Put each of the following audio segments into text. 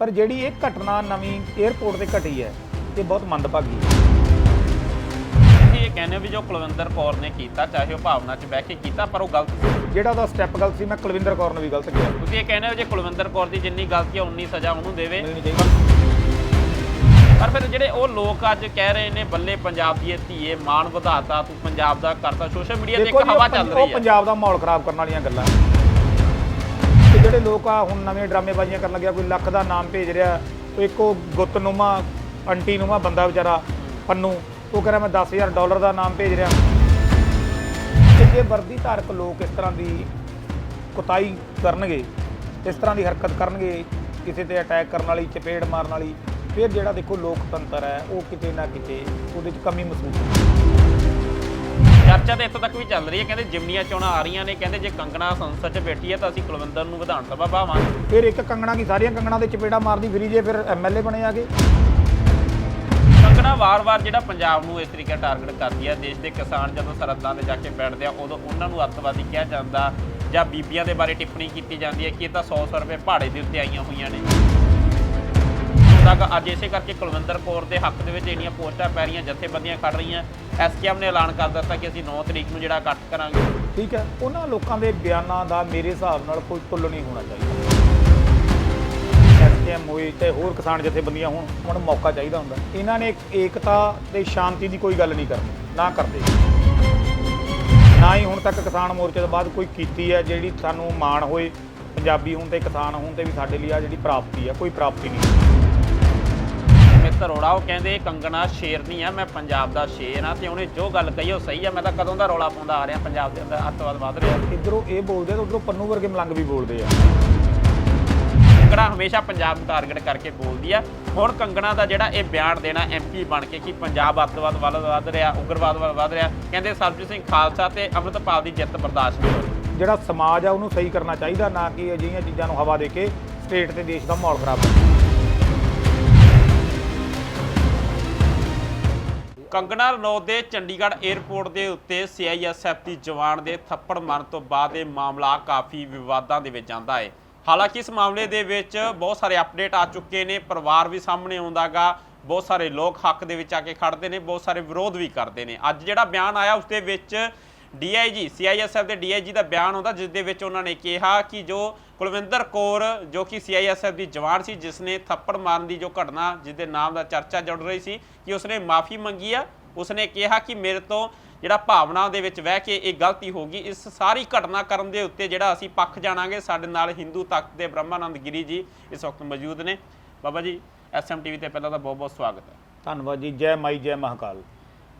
ਪਰ ਜਿਹੜੀ ਇਹ ਘਟਨਾ ਨਵੀਂ 에ਅਰਪੋਰਟ ਤੇ ਘਟੀ ਹੈ ਇਹ ਬਹੁਤ ਮੰਦਭਾਗੀ ਹੈ। ਇਹ ਕਹਿੰਦੇ ਹੋ ਵੀ ਜੋ ਕੁਲਵਿੰਦਰ ਕੌਰ ਨੇ ਕੀਤਾ ਚਾਹੇ ਉਹ ਭਾਵਨਾ 'ਚ ਬਹਿ ਕੇ ਕੀਤਾ ਪਰ ਉਹ ਗਲਤ ਸੀ। ਜਿਹੜਾ ਉਹਦਾ ਸਟੈਪ ਗਲਤ ਸੀ ਮੈਂ ਕੁਲਵਿੰਦਰ ਕੌਰ ਨੂੰ ਵੀ ਗਲਤ ਕਿਹਾ। ਤੁਸੀਂ ਇਹ ਕਹਿੰਦੇ ਹੋ ਜੇ ਕੁਲਵਿੰਦਰ ਕੌਰ ਦੀ ਜਿੰਨੀ ਗਲਤੀ ਹੈ ਉਨੀ ਸਜ਼ਾ ਉਹਨੂੰ ਦੇਵੇ। ਮਿਲਣੀ ਚਾਹੀਦੀ ਪਰ ਫਿਰ ਜਿਹੜੇ ਉਹ ਲੋਕ ਅੱਜ ਕਹਿ ਰਹੇ ਨੇ ਬੱਲੇ ਪੰਜਾਬ ਦੀ ਇਹ ਧੀਏ ਮਾਣ ਵਧਾਤਾ ਤੂੰ ਪੰਜਾਬ ਦਾ ਕਰਤਾ ਸੋਸ਼ਲ ਮੀਡੀਆ ਤੇ ਇੱਕ ਦੇਖੋ ਜੀ, ਹਵਾ ਉਹ ਚੱਲ ਪੰਜ- ਰਹੀ ਉਹ ਹੈ। ਪੰਜਾਬ ਦਾ ਮਾਹੌਲ ਖਰਾਬ ਕਰਨ ਵਾਲੀਆਂ ਗੱਲਾਂ। ਜਿਹੜੇ ਲੋਕ ਆ, ਹੁਣ ਨਵੇਂ ਡਰਾਮੇਬਾਜ਼ੀਆਂ ਕਰਨ ਲੱਗਿਆ, ਕੋਈ ਲੱਖ ਦਾ ਨਾਮ ਭੇਜ ਰਿਹਾ ਉਹ ਇੱਕੋ ਗੁੱਤਨੁਮਾ ਅੰਟੀ ਨੂਮਾ ਬੰਦਾ ਵਿਚਾਰਾ, ਪੰਨੂ। ਉਹ ਕਹਿੰਦਾ, ਮੈਂ 10000 ਡਾਲਰ ਦਾ ਨਾਮ ਭੇਜ ਰਿਹਾ। ਤੇ ਜੇ ਵਰਦੀ ਧਾਰਕ ਲੋਕ ਇਸ ਤਰ੍ਹਾਂ ਦੀ ਕੁਤਾਈ ਕਰਨਗੇ, ਇਸ ਤਰ੍ਹਾਂ ਦੀ ਹਰਕਤ ਕਰਨਗੇ, ਕਿਸੇ ਤੇ ਅਟੈਕ ਕਰਨ ਵਾਲੀ, ਚਪੇੜ ਮਾਰਨ ਵਾਲੀ, ਫਿਰ ਜਿਹੜਾ ਦੇਖੋ ਲੋਕਤੰਤਰ ਹੈ, ਉਹ ਕਿਤੇ ਨਾ ਕਿਤੇ ਉਹਦੇ 'ਚ ਕਮੀ ਮਹਿਸੂਸ ਹੁੰਦੀ ਚਰਚਾ ਤਾਂ ਇੱਥੋਂ ਤੱਕ ਵੀ ਚੱਲ ਰਹੀ ਹੈ। ਕਹਿੰਦੇ ਜਿਮਨੀਆਂ ਚੋਣਾਂ ਆ ਰਹੀਆਂ ਨੇ। ਕਹਿੰਦੇ ਜੇ ਕੰਗਣਾ ਸੰਸਦ 'ਚ ਬੈਠੀ ਹੈ ਤਾਂ ਅਸੀਂ ਕੁਲਵਿੰਦਰ ਨੂੰ ਵਿਧਾਨ ਸਭਾ ਭਾਵਾਂਗੇ ਫਿਰ ਇੱਕ ਕੰਗਣਾ ਕੀ ਸਾਰੀਆਂ ਕੰਗਣਾ ਦੇ ਚਪੇੜਾ ਮਾਰਦੀ ਫਿਰੀ ਜੇ ਫਿਰ ਐਮਐਲਏ ਬਣੇ ਆਗੇ। ਕੰਗਣਾ ਵਾਰ-ਵਾਰ ਜਿਹੜਾ ਪੰਜਾਬ ਨੂੰ ਇਸ ਤਰੀਕੇ ਟਾਰਗੇਟ ਕਰਦੀ ਹੈ ਦੇਸ਼ ਦੇ ਕਿਸਾਨ ਜਦੋਂ ਸਰਹੱਦਾਂ ਤੇ ਜਾ ਕੇ ਬੈਠਦੇ ਆ ਉਦੋਂ ਉਹਨਾਂ ਨੂੰ ਅੱਤਵਾਦੀ ਕਿਹਾ ਜਾਂਦਾ ਜਾਂ ਬੀਬੀਆਂ ਦੇ ਬਾਰੇ ਟਿੱਪਣੀ ਕੀਤੀ ਜਾਂਦੀ ਹੈ ਕਿ ਇਹ ਤਾਂ 100-100 ਰੁਪਏ ਪਹਾੜੇ ਦੇ ਉੱਤੇ ਆਈਆਂ ਹੋਈਆਂ ਨੇ। ਤੱਕ ਅੱਜ ਇਸੇ ਕਰਕੇ ਕੁਲਵਿੰਦਰ ਕੌਰ ਦੇ ਹੱਕ ਦੇ ਵਿੱਚ ਇੰਨੀਆਂ ਪੋਸਟਾਂ ਪੈ ਰਹੀਆਂ, ਜਥੇਬੰਦੀਆਂ ਖੜ ਰਹੀਆਂ। ਐਸਕੇਐਮ ਨੇ ਐਲਾਨ ਕਰ ਦਿੱਤਾ ਕਿ ਅਸੀਂ 9 ਤਰੀਕ ਨੂੰ ਜਿਹੜਾ ਇਕੱਠ ਕਰਾਂਗੇ। ਠੀਕ ਹੈ, ਉਹਨਾਂ ਲੋਕਾਂ ਦੇ ਬਿਆਨਾਂ ਦਾ ਮੇਰੇ ਹਿਸਾਬ ਨਾਲ ਕੋਈ ਤੁੱਲ ਨਹੀਂ ਹੋਣਾ ਚਾਹੀਦਾ। ਐਸਕੇਐਮ ਹੋਏ ਤੇ ਹੋਰ ਕਿਸਾਨ ਜਥੇਬੰਦੀਆਂ ਹੋਣ ਹੁਣ ਮੌਕਾ ਚਾਹੀਦਾ ਹੁੰਦਾ। ਇਹਨਾਂ ਨੇ ਏਕਤਾ ਤੇ ਸ਼ਾਂਤੀ ਦੀ ਕੋਈ ਗੱਲ ਨਹੀਂ ਕਰਨੀ, ਨਾ ਕਰਦੇ। ਨਾ ਹੀ ਹੁਣ ਤੱਕ ਕਿਸਾਨ ਮੋਰਚੇ ਤੋਂ ਬਾਅਦ ਕੋਈ ਕੀਤੀ ਹੈ ਜਿਹੜੀ ਸਾਨੂੰ ਮਾਣ ਹੋਏ, ਪੰਜਾਬੀ ਹੋਣ ਤੇ ਕਿਸਾਨ ਹੋਣ ਤੇ ਵੀ ਸਾਡੇ ਲਈ ਆ ਜਿਹੜੀ ਪ੍ਰਾਪਤੀ ਆ, ਕੋਈ ਪ੍ਰਾਪਤੀ ਨਹੀਂ। ਮਿੱਤਰ ਰੋੜਾ ਉਹ ਕਹਿੰਦੇ ਕੰਗਣਾ ਸ਼ੇਰ ਨਹੀਂ ਆ ਮੈਂ ਪੰਜਾਬ ਦਾ ਸ਼ੇਰ ਆ ਤੇ ਉਹਨੇ ਜੋ ਗੱਲ ਕਹੀ ਉਹ ਸਹੀ ਆ ਮੈਂ ਤਾਂ ਕਦੋਂ ਦਾ ਰੌਲਾ ਪਾਉਂਦਾ ਆ ਰਿਹਾ ਪੰਜਾਬ ਦੇ ਅੰਦਰ ਅੱਤਵਾਦ ਵੱਧ ਰਿਹਾ। ਇਧਰੋਂ ਇਹ ਬੋਲਦੇ ਆ ਤੇ ਉਧਰੋਂ ਪੰਨੂ ਵਰਗੇ ਮਲੰਗ ਵੀ ਬੋਲਦੇ ਆ। ਕੰਗਣਾ ਹਮੇਸ਼ਾ ਪੰਜਾਬ ਨੂੰ ਟਾਰਗੇਟ ਕਰਕੇ ਬੋਲਦੀ ਆ। ਹੁਣ ਕੰਗਣਾ ਦਾ ਜਿਹੜਾ ਇਹ ਬਿਆਨ ਦੇਣਾ ਐਮਪੀ ਬਣ ਕੇ ਕਿ ਪੰਜਾਬ ਅੱਤਵਾਦ ਵੱਲ ਵੱਧ ਰਿਹਾ ਉਗਰਵਾਦ ਵੱਲ ਵੱਧ ਰਿਹਾ ਕਹਿੰਦੇ ਸਰਬਜੀਤ ਸਿੰਘ ਖਾਲਸਾ ਤੇ ਅੰਮ੍ਰਿਤਪਾਲ ਦੀ ਜਿੱਤ ਬਰਦਾਸ਼ਤ ਨਹੀਂ ਹੋਣੀ ਜਿਹੜਾ ਸਮਾਜ ਆ ਉਹਨੂੰ ਸਹੀ ਕਰਨਾ ਚਾਹੀਦਾ ਨਾ ਕਿ ਅਜਿਹੀਆਂ ਚੀਜ਼ਾਂ ਨੂੰ ਹਵਾ ਦੇ ਕੇ ਸਟੇਟ ਤੇ ਦੇਸ਼ ਦਾ ਮਾਹੌਲ ਖਰਾਬ। ਕਰਨਾ ਕੰਗਣਾ ਰਣੌਤ ਦੇ ਚੰਡੀਗੜ੍ਹ 에ਅਰਪੋਰਟ ਦੇ ਉੱਤੇ ਸੀਆਈਐਸਐਫ ਦੀ ਜਵਾਨ ਦੇ ਥੱਪੜ ਮਾਰਨ ਤੋਂ ਬਾਅਦ ਇਹ ਮਾਮਲਾ ਕਾਫੀ ਵਿਵਾਦਾਂ ਦੇ ਵਿੱਚ ਜਾਂਦਾ ਹੈ। ਹਾਲਾਂਕਿ ਇਸ ਮਾਮਲੇ ਦੇ ਵਿੱਚ ਬਹੁਤ ਸਾਰੇ ਅਪਡੇਟ ਆ ਚੁੱਕੇ ਨੇ, ਪਰਿਵਾਰ ਵੀ ਸਾਹਮਣੇ ਆਉਂਦਾਗਾ, ਬਹੁਤ ਸਾਰੇ ਲੋਕ ਹੱਕ ਦੇ ਵਿੱਚ ਆ ਕੇ ਖੜਦੇ ਨੇ, ਬਹੁਤ ਸਾਰੇ ਵਿਰੋਧ ਵੀ ਕਰਦੇ ਨੇ। ਅੱਜ ਜਿਹੜਾ ਬਿਆਨ ਆਇਆ ਉਸ ਦੇ ਵਿੱਚ ਡੀਆਈਜੀ ਸੀਆਈਐਸਐਫ ਦੇ ਡੀਆਈਜੀ ਦਾ ਬਿਆਨ ਆਉਂਦਾ, ਜਿਸ ਦੇ ਵਿੱਚ ਉਹਨਾਂ ਨੇ ਕਿਹਾ ਕਿ ਜੋ ਕੁਲਵਿੰਦਰ ਕੌਰ, ਜੋ ਕਿ ਸੀਆਈਐਸਐਫ ਦੀ ਜਵਾਨ ਸੀ, ਜਿਸ ਨੇ ਥੱਪੜ ਮਾਰਨ ਦੀ ਜੋ ਘਟਨਾ ਜਿਸ ਦੇ ਨਾਮ ਦਾ ਚਰਚਾ ਜੁੜ ਰਹੀ ਸੀ, ਕਿ ਉਸਨੇ ਮਾਫੀ ਮੰਗੀ ਆ। ਉਸਨੇ ਕਿਹਾ ਕਿ ਮੇਰੇ ਤੋਂ ਜਿਹੜਾ ਭਾਵਨਾ ਦੇ ਵਿੱਚ ਵਹਿ ਕੇ ਇਹ ਗਲਤੀ ਹੋ ਗਈ। ਇਸ ਸਾਰੀ ਘਟਨਾ ਕਰਨ ਦੇ ਉੱਤੇ ਜਿਹੜਾ ਅਸੀਂ ਪੱਖ ਜਾਣਾਂਗੇ, ਸਾਡੇ ਨਾਲ ਹਿੰਦੂ ਤਖਤ ਦੇ ਬ੍ਰਹਮਾਨੰਦ ਗਿਰੀ ਜੀ ਇਸ ਵਕਤ ਮੌਜੂਦ ਨੇ। ਬਾਬਾ ਜੀ ਐਸਐਮ ਟੀਵੀ ਤੇ ਪਹਿਲਾਂ ਤਾਂ ਬਹੁਤ ਬਹੁਤ ਸਵਾਗਤ ਹੈ। ਧੰਨਵਾਦ ਜੀ। ਜੈ ਮਾਈ, ਜੈ ਮਹਾਕਾਲ।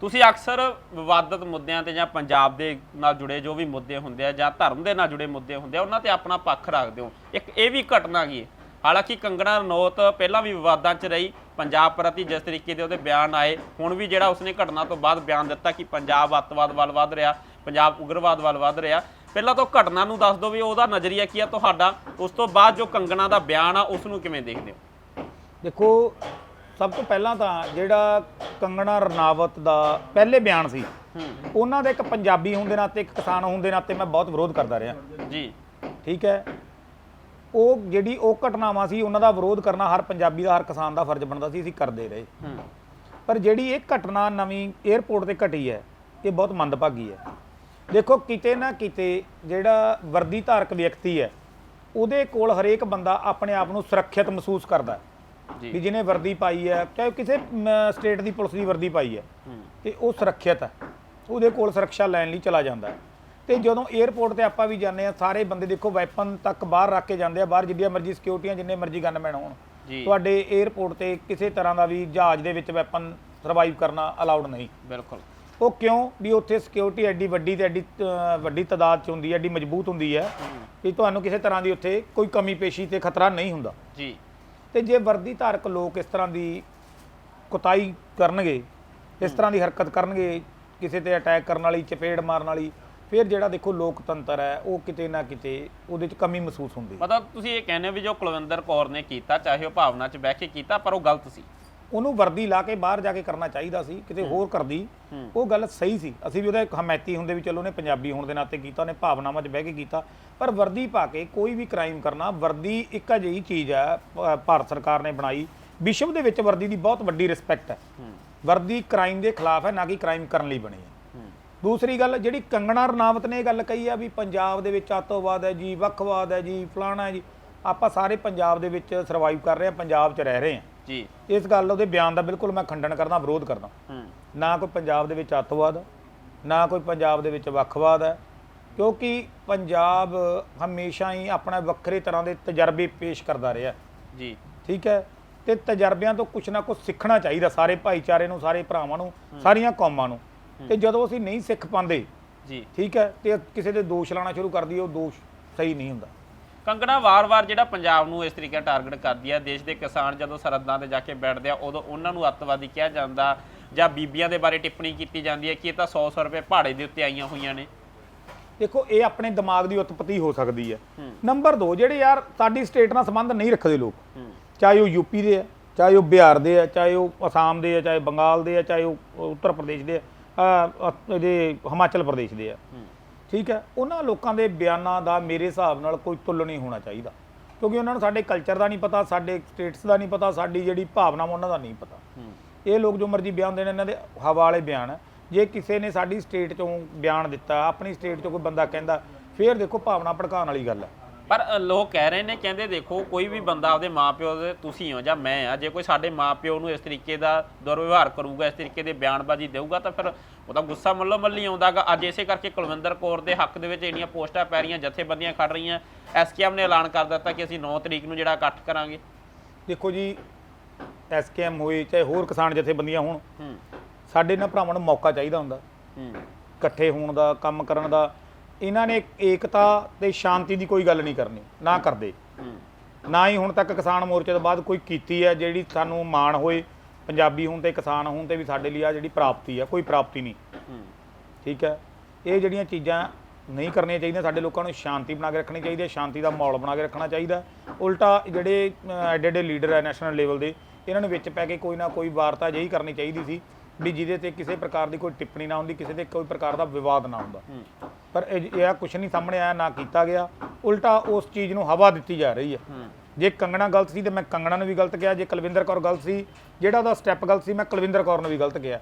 ਤੁਸੀਂ ਅਕਸਰ ਵਿਵਾਦਤ ਮੁੱਦਿਆਂ ਤੇ ਜਾਂ ਪੰਜਾਬ ਦੇ ਨਾਲ ਜੁੜੇ ਜੋ ਵੀ ਮੁੱਦੇ ਹੁੰਦੇ ਆ ਜਾਂ ਧਰਮ ਦੇ ਨਾਲ ਜੁੜੇ ਮੁੱਦੇ ਹੁੰਦੇ ਆ, ਉਹਨਾਂ ਤੇ ਆਪਣਾ ਪੱਖ ਰੱਖਦੇ ਹੋ। ਇੱਕ ਇਹ ਵੀ ਘਟਨਾ ਗਈ ਹਾਲਾਂਕਿ ਕੰਗਣਾ ਰਣੌਤ ਪਹਿਲਾਂ ਵੀ ਵਿਵਾਦਾਂ 'ਚ ਰਹੀ, ਪੰਜਾਬ ਪ੍ਰਤੀ ਜਿਸ ਤਰੀਕੇ ਦੇ ਉਹਦੇ ਬਿਆਨ ਆਏ, ਹੁਣ ਵੀ ਜਿਹੜਾ ਉਸਨੇ ਘਟਨਾ ਤੋਂ ਬਾਅਦ ਬਿਆਨ ਦਿੱਤਾ ਕਿ ਪੰਜਾਬ ਅੱਤਵਾਦ ਵੱਲ ਵੱਧ ਰਿਹਾ, ਪੰਜਾਬ ਉਗਰਵਾਦ ਵੱਲ ਵੱਧ ਰਿਹਾ, ਪਹਿਲਾਂ ਤੋਂ ਘਟਨਾ ਨੂੰ ਦੱਸ ਦਿਓ ਵੀ ਉਹਦਾ ਨਜ਼ਰੀਆ ਕੀ ਆ ਤੁਹਾਡਾ, ਉਸ ਤੋਂ ਬਾਅਦ ਜੋ ਕੰਗਣਾ ਦਾ ਬਿਆਨ ਆ ਉਸ ਨੂੰ ਕਿਵੇਂ ਦੇਖਦੇ ਹੋ? ਦੇਖੋ ਸਭ ਤੋਂ ਪਹਿਲਾਂ ਤਾਂ ਜਿਹੜਾ ਕੰਗਣਾ ਰਣਾਵਤ ਦਾ ਪਹਿਲੇ ਬਿਆਨ ਸੀ ਉਹਨਾਂ ਦੇ ਇੱਕ ਪੰਜਾਬੀ ਹੋਣ ਦੇ ਨਾਤੇ ਇੱਕ ਕਿਸਾਨ ਹੋਣ ਦੇ ਨਾਤੇ ਮੈਂ ਬਹੁਤ ਵਿਰੋਧ ਕਰਦਾ ਰਿਹਾ। ਜੀ। ਠੀਕ ਹੈ? ਉਹ ਜਿਹੜੀ ਉਹ ਘਟਨਾਵਾਂ ਸੀ ਉਹਨਾਂ ਦਾ ਵਿਰੋਧ ਕਰਨਾ ਹਰ ਪੰਜਾਬੀ ਦਾ ਹਰ ਕਿਸਾਨ ਦਾ ਫਰਜ਼ ਬਣਦਾ ਸੀ ਅਸੀਂ ਕਰਦੇ ਰਹੇ। ਪਰ ਜਿਹੜੀ ਇਹ ਘਟਨਾ ਨਵੀਂ 에ਅਰਪੋਰਟ ਤੇ ਘਟੀ ਹੈ ਇਹ ਬਹੁਤ ਮੰਦਭਾਗੀ ਹੈ। ਦੇਖੋ ਕਿਤੇ ਨਾ ਕਿਤੇ ਜਿਹੜਾ ਵਰਦੀ ਧਾਰਕ ਵਿਅਕਤੀ ਹੈ ਉਹਦੇ ਕੋਲ ਹਰੇਕ ਬੰਦਾ ਆਪਣੇ ਆਪ ਨੂੰ ਸੁਰੱਖਿਅਤ ਮਹਿਸੂਸ ਕਰਦਾ ਹੈ। ਵੀ ਜਿਹਨੇ ਵਰਦੀ ਪਾਈ ਹੈ ਚਾਹੇ ਕਿਸੇ ਸਟੇਟ ਦੀ ਪੁਲਿਸ ਦੀ ਵਰਦੀ ਪਾਈ ਹੈ ਤੇ ਉਹ ਸੁਰੱਖਿਅਤ ਹੈ। ਉਹਦੇ ਕੋਲ ਸੁਰੱਖਿਆ ਲੈਣ ਲਈ ਚਲਾ ਜਾਂਦਾ ਹੈ। ਤੇ ਜਦੋਂ 에ਅਰਪੋਰਟ ਤੇ ਆਪਾਂ ਵੀ ਜਾਂਦੇ ਆ ਸਾਰੇ ਬੰਦੇ ਦੇਖੋ ਵੈਪਨ ਤੱਕ ਬਾਹਰ ਰੱਖ ਕੇ ਜਾਂਦੇ ਆ ਬਾਹਰ ਜਿੱਡੀਆਂ ਮਰਜ਼ੀ ਸਿਕਿਉਰਟੀਆਂ ਜਿੰਨੇ ਮਰਜ਼ੀ ਗਨਮੈਨ ਹੋਣ। ਤੁਹਾਡੇ 에ਅਰਪੋਰਟ ਤੇ ਕਿਸੇ ਤਰ੍ਹਾਂ ਦਾ ਵੀ ਜਹਾਜ਼ ਦੇ ਵਿੱਚ ਵੈਪਨ ਸਰਵਾਈਵ ਕਰਨਾ ਅਲਾਉਡ ਨਹੀਂ। ਬਿਲਕੁਲ। ਉਹ ਕਿਉਂ? ਵੀ ਉੱਥੇ ਸਿਕਿਉਰਿਟੀ ਐਡੀ ਵੱਡੀ ਤੇ ਐਡੀ ਵੱਡੀ ਤਾਦਾਦ ਚ ਹੁੰਦੀ ਹੈ ਐਡੀ ਮਜ਼ਬੂਤ ਹੁੰਦੀ ਹੈ। ਵੀ ਤੁਹਾਨੂੰ ਕਿਸੇ ਤਰ੍ਹਾਂ ਦੀ ਉੱਥੇ ਕੋਈ ਕਮੀ ਪੇਸ਼ੀ ਤੇ ਖਤਰਾ ਨਹੀਂ ਹੁੰਦਾ। ਜੀ। ਤੇ ਜੇ ਵਰਦੀ ਧਾਰਕ ਲੋਕ ਇਸ ਤਰ੍ਹਾਂ ਦੀ ਕੁਤਾਈ ਕਰਨਗੇ ਇਸ ਤਰ੍ਹਾਂ ਦੀ ਹਰਕਤ ਕਰਨਗੇ ਕਿਸੇ ਤੇ ਅਟੈਕ ਕਰਨ ਵਾਲੀ ਚਪੇੜ ਮਾਰਨ ਵਾਲੀ ਫਿਰ ਜਿਹੜਾ ਦੇਖੋ ਲੋਕਤੰਤਰ ਹੈ ਉਹ ਕਿਤੇ ਨਾ ਕਿਤੇ ਉਹਦੇ 'ਚ ਕਮੀ ਮਹਿਸੂਸ ਹੁੰਦੀ ਹੈ। ਮਤਲਬ ਤੁਸੀਂ ਇਹ ਕਹਿੰਦੇ ਹੋ ਵੀ ਜੋ ਕੁਲਵਿੰਦਰ ਕੌਰ ਨੇ ਕੀਤਾ ਚਾਹੇ ਉਹ ਭਾਵਨਾ 'ਚ ਬਹਿ ਕੇ ਕੀਤਾ ਪਰ ਉਹ ਗਲਤ ਸੀ ਉਹਨੂੰ ਵਰਦੀ ਲਾ ਕੇ ਬਾਹਰ ਜਾ ਕੇ ਕਰਨਾ ਚਾਹੀਦਾ ਸੀ ਕਿਤੇ ਹੋਰ ਕਰਦੀ। ਉਹ ਗੱਲ ਸਹੀ ਸੀ। ਅਸੀਂ ਵੀ ਉਹਦਾ ਇੱਕ ਹਮਾਇਤੀ ਹੁੰਦੇ ਵੀ ਚਲੋ ਉਹਨੇ ਪੰਜਾਬੀ ਹੋਣ ਦੇ ਨਾਤੇ ਕੀਤਾ ਉਹਨੇ ਭਾਵਨਾਵਾਂ 'ਚ ਬਹਿ ਕੇ ਕੀਤਾ। ਪਰ ਵਰਦੀ ਪਾ ਕੇ ਕੋਈ ਵੀ ਕ੍ਰਾਈਮ ਕਰਨਾ ਵਰਦੀ ਇੱਕ ਅਜਿਹੀ ਚੀਜ਼ ਹੈ ਭਾਰਤ ਸਰਕਾਰ ਨੇ ਬਣਾਈ। ਵਿਸ਼ਵ ਦੇ ਵਿੱਚ ਵਰਦੀ ਦੀ ਬਹੁਤ ਵੱਡੀ ਰਿਸਪੈਕਟ ਹੈ। ਵਰਦੀ ਕ੍ਰਾਈਮ ਦੇ ਖਿਲਾਫ ਹੈ ਨਾ ਕਿ ਕ੍ਰਾਈਮ ਕਰਨ ਲਈ ਬਣੀ ਹੈ। ਦੂਸਰੀ ਗੱਲ ਜਿਹੜੀ ਕੰਗਣਾ ਰਣਾਵਤ ਨੇ ਇਹ ਗੱਲ ਕਹੀ ਆ ਵੀ ਪੰਜਾਬ ਦੇ ਵਿੱਚ ਅੱਤਵਾਦ ਹੈ ਜੀ ਵੱਖਵਾਦ ਹੈ ਜੀ ਫਲਾਣਾ ਹੈ ਜੀ ਆਪਾਂ ਸਾਰੇ ਪੰਜਾਬ ਦੇ ਵਿੱਚ ਸਰਵਾਈਵ ਕਰ ਰਹੇ ਹਾਂ ਪੰਜਾਬ 'ਚ ਰਹਿ ਰਹੇ ਹਾਂ। ਜੀ। ਇਸ ਗੱਲ ਉਹਦੇ ਬਿਆਨ ਦਾ ਬਿਲਕੁਲ ਮੈਂ ਖੰਡਨ ਕਰਦਾ ਵਿਰੋਧ ਕਰਦਾ। ਹੂੰ। ਨਾ ਕੋਈ ਪੰਜਾਬ ਦੇ ਵਿੱਚ ਅੱਤਵਾਦ ਨਾ ਕੋਈ ਪੰਜਾਬ ਦੇ ਵਿੱਚ ਵੱਖਵਾਦ ਹੈ। ਕਿਉਂਕਿ ਪੰਜਾਬ ਹਮੇਸ਼ਾ ਹੀ ਆਪਣਾ ਵੱਖਰੇ ਤਰ੍ਹਾਂ ਦੇ ਤਜਰਬੇ ਪੇਸ਼ ਕਰਦਾ ਰਿਹਾ। ਜੀ। ਠੀਕ ਹੈ? ਤੇ ਤਜਰਬਿਆਂ ਤੋਂ ਕੁਝ ਨਾ ਕੁਝ ਸਿੱਖਣਾ ਚਾਹੀਦਾ ਸਾਰੇ ਭਾਈਚਾਰੇ ਨੂੰ ਸਾਰੇ ਭਰਾਵਾਂ ਨੂੰ ਸਾਰੀਆਂ ਕੌਮਾਂ ਨੂੰ। ਤੇ ਜਦੋਂ ਅਸੀਂ ਨਹੀਂ ਸਿੱਖ ਪਾਉਂਦੇ ਜੀ। ਠੀਕ ਹੈ? ਤੇ ਕਿਸੇ ਦੇ ਦੋਸ਼ ਲਾਣਾ ਸ਼ੁਰੂ ਕਰ ਦਈਏ ਉਹ ਦੋਸ਼ ਸਹੀ ਨਹੀਂ ਹੁੰਦਾ। ਕੰਗਣਾ ਵਾਰ-ਵਾਰ ਜਿਹੜਾ ਪੰਜਾਬ ਨੂੰ ਇਸ ਤਰੀਕੇ ਨਾਲ ਟਾਰਗੇਟ ਕਰਦੀ ਹੈ ਦੇਸ਼ ਦੇ ਕਿਸਾਨ ਜਦੋਂ ਸਰਹੱਦਾਂ ਤੇ ਜਾ ਕੇ ਬੈਠਦੇ ਆ ਉਦੋਂ ਉਹਨਾਂ ਨੂੰ ਅੱਤਵਾਦੀ ਕਿਹਾ ਜਾਂਦਾ ਜਾਂ ਬੀਬੀਆਂ ਦੇ ਬਾਰੇ ਟਿੱਪਣੀ ਕੀਤੀ ਜਾਂਦੀ ਹੈ ਕਿ ਇਹ ਤਾਂ 100-100 ਰੁਪਏ ਪਹਾੜੇ ਦੇ ਉੱਤੇ ਆਈਆਂ ਹੋਈਆਂ ਨੇ। ਦੇਖੋ ਇਹ ਆਪਣੇ ਦਿਮਾਗ ਦੀ ਉਤਪਤੀ ਹੋ ਸਕਦੀ ਹੈ। ਨੰਬਰ 2 ਜਿਹੜੇ ਯਾਰ ਸਾਡੀ ਸਟੇਟ ਨਾਲ ਸੰਬੰਧ ਨਹੀਂ ਰੱਖਦੇ ਲੋਕ ਚਾਹੇ ਉਹ ਯੂਪੀ ਦੇ ਆ ਚਾਹੇ ਉਹ ਬਿਹਾਰ ਦੇ ਆ ਚਾਹੇ ਉਹ ਅਸਾਮ ਦੇ ਆ ਚਾਹੇ ਬੰਗਾਲ ਦੇ ਆ ਚਾਹੇ ਉਹ ਉੱਤਰ ਪ੍ਰਦੇਸ਼ ਦੇ ਆ ਇਹਦੇ ਹਿਮਾਚਲ ਪ੍ਰਦੇਸ਼ ਦੇ ਆ। ਠੀਕ ਹੈ? ਉਹਨਾਂ ਲੋਕਾਂ ਦੇ ਬਿਆਨਾਂ ਦਾ ਮੇਰੇ ਹਿਸਾਬ ਨਾਲ ਕੋਈ ਤੁੱਲ ਨਹੀਂ ਹੋਣਾ ਚਾਹੀਦਾ। ਕਿਉਂਕਿ ਉਹਨਾਂ ਨੂੰ ਸਾਡੇ ਕਲਚਰ ਦਾ ਨਹੀਂ ਪਤਾ ਸਾਡੇ ਸਟੇਟਸ ਦਾ ਨਹੀਂ ਪਤਾ ਸਾਡੀ ਜਿਹੜੀ ਭਾਵਨਾਵਾਂ ਉਹਨਾਂ ਦਾ ਨਹੀਂ ਪਤਾ। ਇਹ ਲੋਕ ਜੋ ਮਰਜ਼ੀ ਬਿਆਨ ਦੇਣ ਇਹਨਾਂ ਦੇ ਹਵਾ ਵਾਲੇ ਬਿਆਨ। ਜੇ ਕਿਸੇ ਨੇ ਸਾਡੀ ਸਟੇਟ ਚੋਂ ਬਿਆਨ ਦਿੱਤਾ ਆਪਣੀ ਸਟੇਟ ਚੋਂ ਕੋਈ ਬੰਦਾ ਕਹਿੰਦਾ ਫੇਰ ਦੇਖੋ ਭਾਵਨਾ ਭੜਕਾਉਣ ਵਾਲੀ ਗੱਲ ਹੈ। ਪਰ ਲੋਕ ਕਹਿ ਰਹੇ ਨੇ ਕਹਿੰਦੇ ਦੇਖੋ ਕੋਈ ਵੀ ਬੰਦਾ ਆਪਦੇ ਮਾਪਿਓ ਦੇ ਤੁਸੀਂ ਹੋ ਜਾਂ ਮੈਂ ਆ ਜੇ ਕੋਈ ਸਾਡੇ ਮਾਪਿਓ ਨੂੰ ਇਸ ਤਰੀਕੇ ਦਾ ਦੁਰਵਿਵਹਾਰ ਕਰੂਗਾ ਇਸ ਤਰੀਕੇ ਦੇ ਬਿਆਨਬਾਜ਼ੀ ਦੇਊਗਾ ਤਾਂ ਫਿਰ ਉਹਦਾ ਗੁੱਸਾ ਮੱਲੋ ਮੱਲੀ ਆਉਂਦਾਗਾ ਅੱਜ ਇਸੇ ਕਰਕੇ ਕੁਲਵਿੰਦਰ ਕੌਰ ਦੇ ਹੱਕ ਦੇ ਵਿੱਚ ਇੰਨੀਆਂ ਪੋਸਟਾਂ ਪੈ ਰਹੀਆਂ ਜਥੇਬੰਦੀਆਂ ਖੜ ਰਹੀਆਂ। ਐਸਕੇਐਮ ਨੇ ਐਲਾਨ ਕਰ ਦਿੱਤਾ ਕਿ ਅਸੀਂ 9 ਤਰੀਕ ਨੂੰ ਜਿਹੜਾ ਇਕੱਠ ਕਰਾਂਗੇ। ਦੇਖੋ ਜੀ ਐਸਕੇਐਮ ਹੋਏ ਚਾਹੇ ਹੋਰ ਕਿਸਾਨ ਜਥੇਬੰਦੀਆਂ ਹੋਣ ਹੂੰ। ਸਾਡੇ ਇਹਨਾਂ ਭਰਾਵਾਂ ਨੂੰ ਮੌਕਾ ਚਾਹੀਦਾ ਹੁੰਦਾ। ਹੂੰ। ਇਕੱਠੇ ਹੋਣ ਦਾ ਕੰਮ ਕਰਨ ਦਾ। ਇਹਨਾਂ ਨੇ ਏਕਤਾ ਤੇ ਸ਼ਾਂਤੀ ਦੀ ਕੋਈ ਗੱਲ ਨਹੀਂ ਕਰਨੀ ਨਾ ਕਰਦੇ। ਹੂੰ। ਨਾ ਹੀ ਹੁਣ ਤੱਕ ਕਿਸਾਨ ਮੋਰਚੇ ਤੋਂ ਬਾਅਦ ਕੋਈ ਕੀਤੀ ਹੈ ਜਿਹੜੀ ਸਾਨੂੰ ਮਾਣ ਹੋਏ। ਪੰਜਾਬੀ ਹੋਣ ਤੇ ਕਿਸਾਨ ਹੋਣ ਤੇ ਵੀ ਸਾਡੇ ਲਈ ਆ ਜਿਹੜੀ ਪ੍ਰਾਪਤੀ ਆ ਕੋਈ ਪ੍ਰਾਪਤੀ ਨਹੀਂ। ਠੀਕ ਹੈ? ਇਹ ਜਿਹੜੀਆਂ ਚੀਜ਼ਾਂ ਨਹੀਂ ਕਰਨੀਆਂ ਚਾਹੀਦੀਆਂ ਸਾਡੇ ਲੋਕਾਂ ਨੂੰ ਸ਼ਾਂਤੀ ਬਣਾ ਕੇ ਰੱਖਣੀ ਚਾਹੀਦੀ ਹੈ ਸ਼ਾਂਤੀ ਦਾ ਮਾਹੌਲ ਬਣਾ ਕੇ ਰੱਖਣਾ ਚਾਹੀਦਾ ਉਲਟਾ ਜਿਹੜੇ ਐਡੇ ਐਡੇ ਲੀਡਰ ਹੈ ਨੈਸ਼ਨਲ ਲੈਵਲ ਦੇ ਇਹਨਾਂ ਨੂੰ ਵਿੱਚ ਪੈ ਕੇ ਕੋਈ ਨਾ ਕੋਈ ਵਾਰਤਾ ਜਿਹੀ ਕਰਨੀ ਚਾਹੀਦੀ ਸੀ ਵੀ ਜਿਹਦੇ ਤੇ ਕਿਸੇ ਪ੍ਰਕਾਰ ਦੀ ਕੋਈ ਟਿੱਪਣੀ ਨਾ ਹੁੰਦੀ ਕਿਸੇ ਤੇ ਕੋਈ ਪ੍ਰਕਾਰ ਦਾ ਵਿਵਾਦ ਨਾ ਹੁੰਦਾ। ਪਰ ਇਹ ਕੁਝ ਨਹੀਂ ਸਾਹਮਣੇ ਆਇਆ ਨਾ ਕੀਤਾ ਗਿਆ। ਉਲਟਾ ਉਸ ਚੀਜ਼ ਨੂੰ ਹਵਾ ਦਿੱਤੀ ਜਾ ਰਹੀ ਹੂੰ। ਜੇ ਕੰਗਣਾ ਗਲਤ ਸੀ ਤੇ ਮੈਂ ਕੰਗਣਾ ਨੂੰ ਵੀ ਗਲਤ ਕਿਹਾ ਜੇ ਕੁਲਵਿੰਦਰ ਕੌਰ ਗਲਤ ਸੀ ਜਿਹੜਾ ਉਹਦਾ ਸਟੈਪ ਗਲਤ ਸੀ ਮੈਂ ਕੁਲਵਿੰਦਰ ਕੌਰ ਨੂੰ ਵੀ ਗਲਤ ਕਿਹਾ।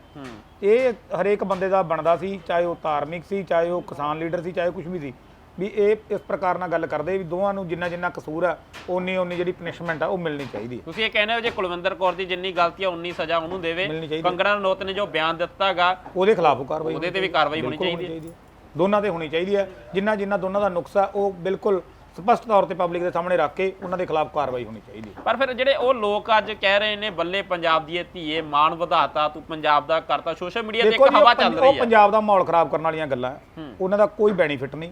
ਇਹ ਹਰੇਕ ਬੰਦੇ ਦਾ ਬਣਦਾ ਸੀ ਚਾਹੇ ਉਹ ਧਾਰਮਿਕ ਸੀ ਚਾਹੇ ਉਹ ਕਿਸਾਨ ਲੀਡਰ ਸੀ ਚਾਹੇ ਕੁਝ ਵੀ ਸੀ ਵੀ ਇਹ ਇਸ ਪ੍ਰਕਾਰ ਨਾਲ ਗੱਲ ਕਰਦੇ ਵੀ ਦੋਵਾਂ ਨੂੰ ਜਿੰਨਾ ਜਿੰਨਾ ਕਸੂਰ ਆ ਓਨੀ ਓਨੀ ਜਿਹੜੀ ਪਨਿਸ਼ਮੈਂਟ ਆ ਉਹ ਮਿਲਣੀ ਚਾਹੀਦੀ ਹੈ ਤੁਸੀਂ ਇਹ ਕਹਿੰਦੇ ਹੋ ਜੇ ਕੁਲਵਿੰਦਰ ਕੌਰ ਦੀ ਜਿੰਨੀ ਗਲਤੀ ਆ ਉਨੀ ਸਜ਼ਾ ਉਹਨੂੰ ਦੇਵੇ। ਕੰਗਣਾ ਰਣੌਤ ਨੇ ਜੋ ਬਿਆਨ ਦਿੱਤਾਗਾ ਉਹਦੇ ਖਿਲਾਫ ਕਾਰਵਾਈ ਉਹਦੇ ਤੇ ਵੀ ਕਾਰਵਾਈ ਹੋਣੀ ਚਾਹੀਦੀ ਹੈ ਦੋਨਾਂ ਤੇ ਹੋਣੀ ਚਾਹੀਦੀ ਹੈ ਜਿੰਨਾ ਜਿੰਨਾ ਦੋਨਾਂ ਦਾ ਨੁਕਸ ਉਹ ਬਿਲਕੁਲ ਸਪਸ਼ਟ ਤੌਰ ਤੇ ਪਬਲਿਕ ਦੇ ਸਾਹਮਣੇ ਰੱਖ ਕੇ ਉਹਨਾਂ ਦੇ ਖਿਲਾਫ ਕਾਰਵਾਈ ਹੋਣੀ ਚਾਹੀਦੀ ਹੈ। ਪਰ ਫਿਰ ਜਿਹੜੇ ਉਹ ਲੋਕ ਅੱਜ ਕਹਿ ਰਹੇ ਨੇ ਬੱਲੇ ਪੰਜਾਬ ਦੀ ਇਹ ਧੀਏ ਮਾਣ ਵਧਾਤਾ ਤੂੰ ਪੰਜਾਬ ਦਾ ਕਰਤਾ। ਸੋਸ਼ਲ ਮੀਡੀਆ ਤੇ ਇੱਕ ਹਵਾ ਚੱਲ ਰਹੀ ਉਹ ਹੈ। ਪੰਜਾਬ ਦਾ ਮਾਹੌਲ ਖਰਾਬ ਕਰਨ ਵਾਲੀਆਂ ਗੱਲਾਂ ਹੈ। ਉਹਨਾਂ ਦਾ ਕੋਈ ਬੈਨੀਫਿਟ ਨਹੀਂ।